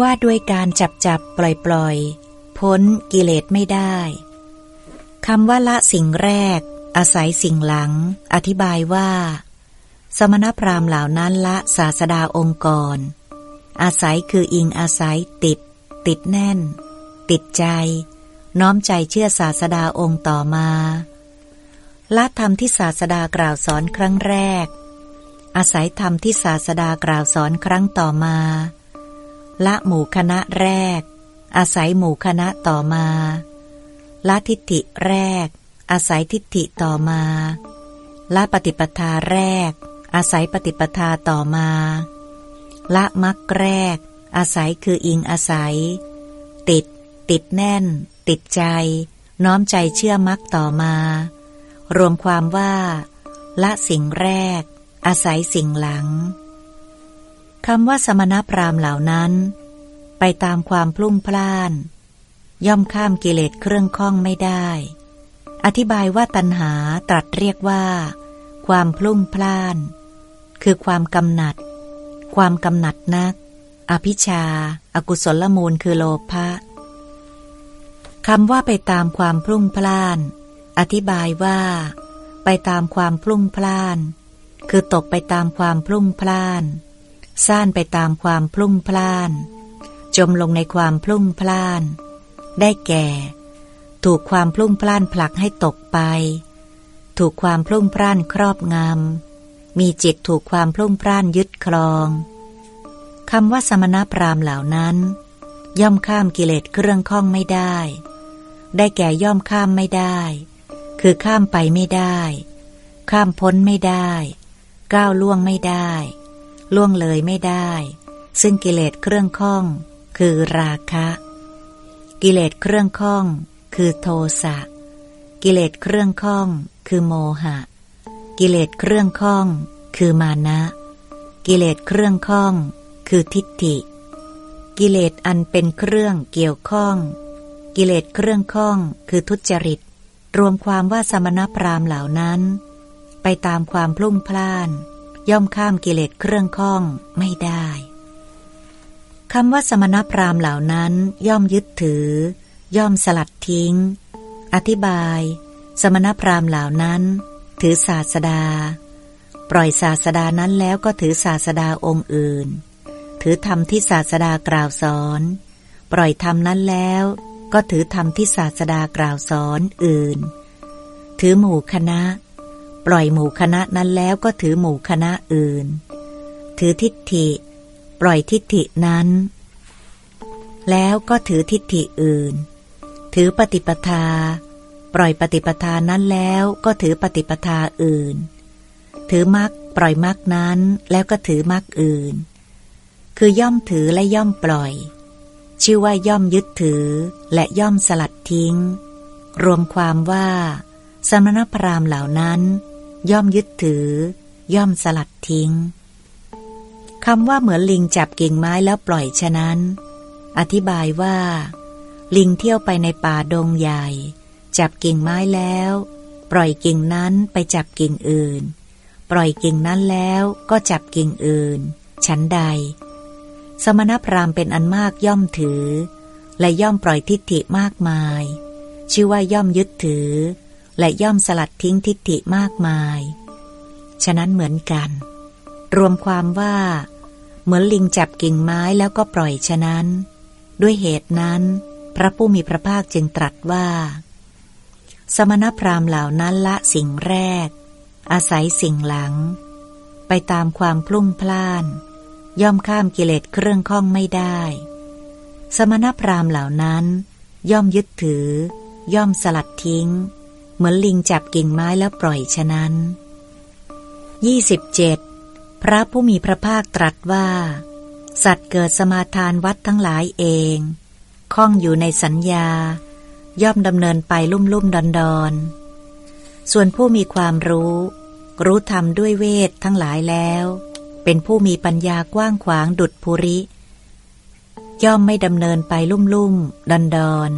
ว่าด้วยการจับจับปล่อยปล่อยพ้นกิเลสไม่ได้คำว่าละสิ่งแรก อาศัยสิ่งหลัง อธิบายว่า สมณพราหมณ์เหล่านั้นละศาสดาองค์ก่อนอาศัยคืออิงอาศัยติด ติดแน่น ติดใจ น้อมใจเชื่อศาสดาองค์ต่อมา ละธรรมที่ศาสดากล่าวสอนครั้งแรก อาศัยธรรมที่ศาสดากล่าวสอนครั้งต่อมา ละหมู่คณะแรก อาศัยหมู่คณะต่อมา ละทิฏฐิแรก อาศัยทิฏฐิต่อมาละปฏิปทาแรก อาศัยปฏิปทาต่อมา ละมักแรก อาศัยคืออิงอาศัย ติด ติดแน่น ติดใจ น้อมใจเชื่อมักต่อมา รวมความว่า ละสิ่งแรก อาศัยสิ่งหลัง คำว่าสมณพราหมณ์เหล่านั้น ไปตามความพลุ่งพล่าน ย่อมข้ามกิเลสเครื่องข้องไม่ได้ อธิบายว่าตัณหาตรัสเรียกว่า ความพลุ่งพล่าน คือความกำหนัด ความกำหนัดนัก อภิชาอากุศลมูลคือโลภะคำว่าไปตามความพลุ่งพล่าน อธิบายว่า ไปตามความพลุ่งพล่าน คือตกไปตามความพลุ่งพล่าน ซ่านไปตามความพลุ่งพล่าน จมลงในความพลุ่งพล่าน ได้แก่ ถูกความพลุ่งพล่านผลักให้ตกไป ถูกความพลุ่งพล่านครอบงำ มีจิตถูกความพลุ่งพร่านยึดครองคำว่าสมณพราหมณ์เหล่านั้น ย่อมข้ามกิเลสเครื่องข้องไม่ได้ ได้แก่ย่อมข้ามไม่ได้ คือข้ามไปไม่ได้ ข้ามพ้นไม่ได้ ก้าวล่วงไม่ได้ ล่วงเลยไม่ได้ ซึ่งกิเลสเครื่องข้อง คือราคะ กิเลสเครื่องข้อง คือโทสะ กิเลสเครื่องข้อง คือโมหะ กิเลสเครื่องข้อง คือมานะ กิเลสเครื่องข้อง คือทิฏฐิ กิเลสอันเป็นเครื่องเกี่ยวข้อง กิเลสเครื่องข้อง คือทุจริต รวมความว่าสมณพราหมณ์เหล่านั้น ไปตามความพลุ่งพล่าน ย่อมข้ามกิเลสเครื่องข้องไม่ได้คำว่าสมณพราหมณ์เหล่านั้นย่อมยึดถือ ย่อมสลัดทิ้ง อธิบาย สมณพราหมณ์เหล่านั้น ถือศาสดา ปล่อยศาสดานั้นแล้วก็ถือศาสดาองค์อื่น ถือธรรมที่ศาสดากล่าวสอน ปล่อยธรรมนั้นแล้วก็ถือธรรมที่ศาสดากล่าวสอนอื่น ถือหมู่คณะ ปล่อยหมู่คณะนั้นแล้วก็ถือหมู่คณะอื่น ถือทิฏฐิ ปล่อยทิฏฐินั้น แล้วก็ถือทิฏฐิอื่น ถือปฏิปทา ปล่อยปฏิปทานั้นแล้วก็ถือปฏิปทาอื่น ถือมักปล่อยมักนั้นแล้วก็ถือมักอื่น คือย่อมถือและย่อมปล่อย ชื่อว่าย่อมยึดถือและย่อมสลัดทิ้ง รวมความว่าสมณพราหมณ์เหล่านั้น ย่อมยึดถือ ย่อมสลัดทิ้งคำว่าเหมือนลิงจับกิ่งไม้แล้วปล่อยฉะนั้น อธิบายว่า ลิงเที่ยวไปในป่าดงใหญ่ จับกิ่งไม้แล้ว ปล่อยกิ่งนั้นไปจับกิ่งอื่น ปล่อยกิ่งนั้นแล้วก็จับกิ่งอื่น ชั้นใด สมณพราหมณ์เป็นอันมากย่อมถือ และย่อมปล่อยทิฏฐิมากมาย ชื่อว่าย่อมยึดถือ และย่อมสลัดทิ้งทิฏฐิมากมาย ฉะนั้นเหมือนกัน รวมความว่า เหมือนลิงจับกิ่งไม้แล้วก็ปล่อยฉะนั้น ด้วยเหตุนั้น พระผู้มีพระภาคจึงตรัสว่า สมณพราหมณ์เหล่านั้นละสิ่งแรก อาศัยสิ่งหลัง ไปตามความพลุ่งพล่าน ย่อมข้ามกิเลสเครื่องข้องไม่ได้ สมณพราหมณ์เหล่านั้น ย่อมยึดถือ ย่อมสลัดทิ้ง เหมือนลิงจับกิ่งไม้แล้วปล่อยฉะนั้น 27. พระผู้มีพระภาคตรัสว่า สัตว์เกิดสมาทานวัดทั้งหลายเองข้องอยู่ในสัญญา ย่อมดำเนินไปลุ่มลุ่มดอนดอนส่วนผู้มีความรู้ รู้ธรรมด้วยเวททั้งหลายแล้ว เป็นผู้มีปัญญากว้างขวางดุดภูริ ย่อมไม่ดำเนินไปลุ่มลุ่มดอนดอน